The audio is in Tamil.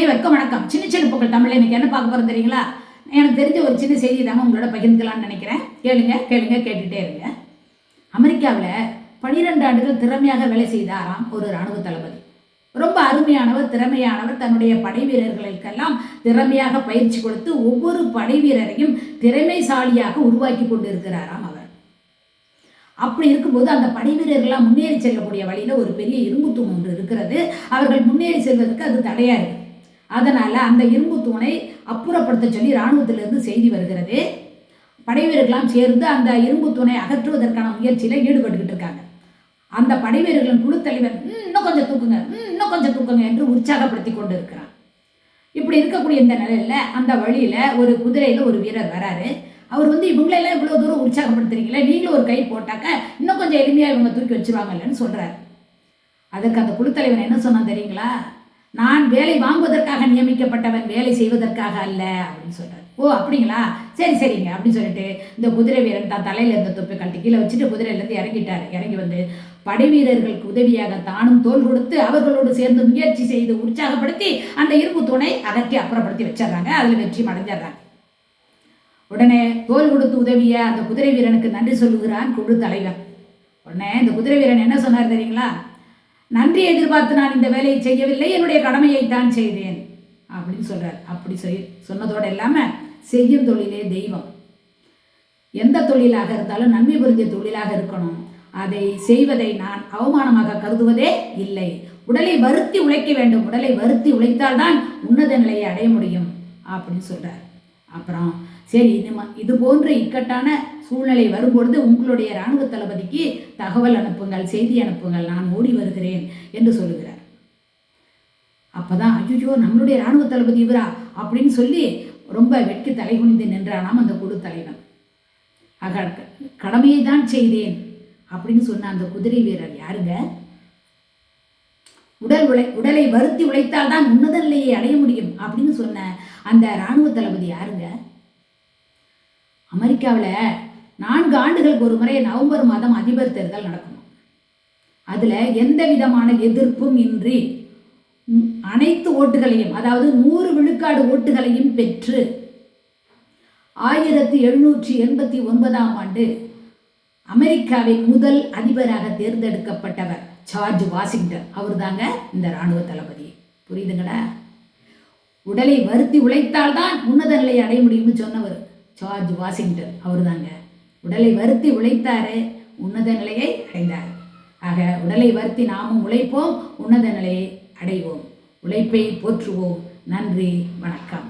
அனைவருக்கும் வணக்கம். சின்ன சின்ன புக்கள் தமிழ் இன்னைக்கு என்ன பார்க்க போகிறோம் தெரியுங்களா? எனக்கு தெரிஞ்ச ஒரு சின்ன செய்தி தாங்க உங்களோட பகிர்ந்துக்கலாம்னு நினைக்கிறேன். கேளுங்க கேளுங்க கேட்டுகிட்டே இருங்க. அமெரிக்காவில் பனிரெண்டு ஆண்டுகள் திறமையாக வேலை செய்தாராம் ஒரு இராணுவ தளபதி. ரொம்ப அருமையானவர் திறமையானவர். தன்னுடைய படை வீரர்களுக்கெல்லாம் திறமையாக பயிற்சி கொடுத்து ஒவ்வொரு படை வீரரையும் திறமைசாலியாக உருவாக்கி கொண்டு இருக்கிறாராம் அவர். அப்படி இருக்கும்போது அந்த படை வீரர்கள்லாம் முன்னேறி செல்லக்கூடிய வழியில் ஒரு பெரிய இரும்பு தூண் ஒன்று இருக்கிறது. அவர்கள் முன்னேறி செல்வதற்கு அது தடையாக இருக்குது அதனால் அந்த இரும்பு தூணை அப்புறப்படுத்த சொல்லி இராணுவத்திலிருந்து செய்தி வருகிறது. படைவீரர்களாம் சேர்ந்து அந்த இரும்பு தூணை அகற்றுவதற்கான முயற்சியில் ஈடுபட்டுக்கிட்டு இருக்காங்க. அந்த படை வீரர்களின் குழு தலைவர் இன்னும் கொஞ்சம் தூக்குங்க இன்னும் கொஞ்சம் தூக்குங்க என்று உற்சாகப்படுத்தி கொண்டு இருக்கிறான் இப்படி இருக்கக்கூடிய இந்த நிலையில அந்த வழியில் ஒரு குதிரையில் ஒரு வீரர் வராரு. அவர் வந்து இவங்களெல்லாம் இவ்வளோ தூரம் உற்சாகப்படுத்துறீங்களே நீங்களும் ஒரு கை போட்டாக்க இன்னும் கொஞ்சம் எளிமையாக இவங்க தூக்கி வச்சுருவாங்கல்லன்னு சொல்கிறார் அதற்கு அந்த குழுத்தலைவர் என்ன சொன்னான் தெரியுங்களா? நான் வேலை வாங்குவதற்காக நியமிக்கப்பட்டவன் வேலை செய்வதற்காக அல்ல அப்படின்னு சொல்கிறார் ஓ அப்படிங்களா? சரி சரிங்க அப்படின்னு சொல்லிட்டு இந்த குதிரை வீரன் தான் தலையில் இருந்த தொப்பை கழட்டி கீழே வச்சுட்டு குதிரையிலேருந்து இறங்கிட்டார். இறங்கி வந்து படை வீரர்களுக்கு உதவியாக தானும் தோல் கொடுத்து அவர்களோடு சேர்ந்து முயற்சி செய்து உற்சாகப்படுத்தி அந்த இரும்பு தூணை அகற்றி அப்புறப்படுத்தி வச்சிடுறாங்க. அதில் வெற்றி அடைஞ்சிடுறாங்க. உடனே தோல் கொடுத்து உதவிய அந்த குதிரை வீரனுக்கு நன்றி சொல்லுகிறான் குழு தலைவன். உடனே இந்த குதிரை வீரன் என்ன சொன்னார் தெரியுங்களா? நன்றி எதிர்பார்த்து நான் இந்த வேலையை செய்யவில்லை என்னுடைய கடமையை தான் செய்தேன். அப்படின்னு சொல்கிறார் அப்படி செய் சொன்னதோடு இல்லாமல் செய்யும் தொழிலே தெய்வம். எந்த தொழிலாக இருந்தாலும் நன்மை புரிஞ்ச தொழிலாக இருக்கணும். அதை செய்வதை நான் அவமானமாக கருதுவதே இல்லை. உடலை வருத்தி உழைக்க வேண்டும். உடலை வருத்தி உழைத்தால்தான் உன்னத நிலையை அடைய முடியும். அப்படின்னு சொல்கிறார் அப்புறம் சரி இனிமே இது போன்ற இக்கட்டான சூழ்நிலை வரும்பொழுது உங்களுடைய இராணுவ தளபதிக்கு தகவல் அனுப்புங்கள் செய்தி அனுப்புங்கள் நான் ஓடி வருகிறேன் என்று சொல்லுகிறார். அப்போதான் ஐயோ நம்மளுடைய இராணுவ தளபதி இவரா? அப்படின்னு சொல்லி ரொம்ப வெட்கி தலைகுனிந்து நின்றானாம் அந்த குழு தலைவன். ஆக கடமையை தான் செய்தேன் அப்படின்னு சொன்ன அந்த குதிரை வீரர் யாருங்க? உடல் உழை உடலை வருத்தி உழைத்தால் தான் உன்னத நிலையை அடைய முடியும் அப்படின்னு சொன்ன அந்த இராணுவ தளபதி யாருங்க? அமெரிக்காவில் நான்கு ஆண்டுகளுக்கு ஒரு முறை நவம்பர் மாதம் அதிபர் தேர்தல் நடக்கணும். அதில் எந்த விதமான எதிர்ப்பும் இன்றி அனைத்து ஓட்டுகளையும் அதாவது நூறு விழுக்காடு ஓட்டுகளையும் பெற்று ஆயிரத்தி எழுநூற்றி எண்பத்தி ஒன்பதாம் ஆண்டு அமெரிக்காவின் முதல் அதிபராக தேர்ந்தெடுக்கப்பட்டவர் ஜார்ஜ் வாஷிங்டன். அவர் தாங்க இந்த இராணுவ தளபதி. புரியுதுங்களா? உடலை வருத்தி உழைத்தால் தான் உன்னத நிலையை அடைய முடியும்னு சொன்னவர் ஜார்ஜ் வாஷிங்டன் அவர் தாங்க உடலை வருத்தி உழைத்தாரு உன்னத நிலையை அடைந்தார். ஆக உடலை வருத்தி நாமும் உழைப்போம் உன்னத நிலையை அடைவோம். உழைப்பை போற்றுவோம். நன்றி வணக்கம்.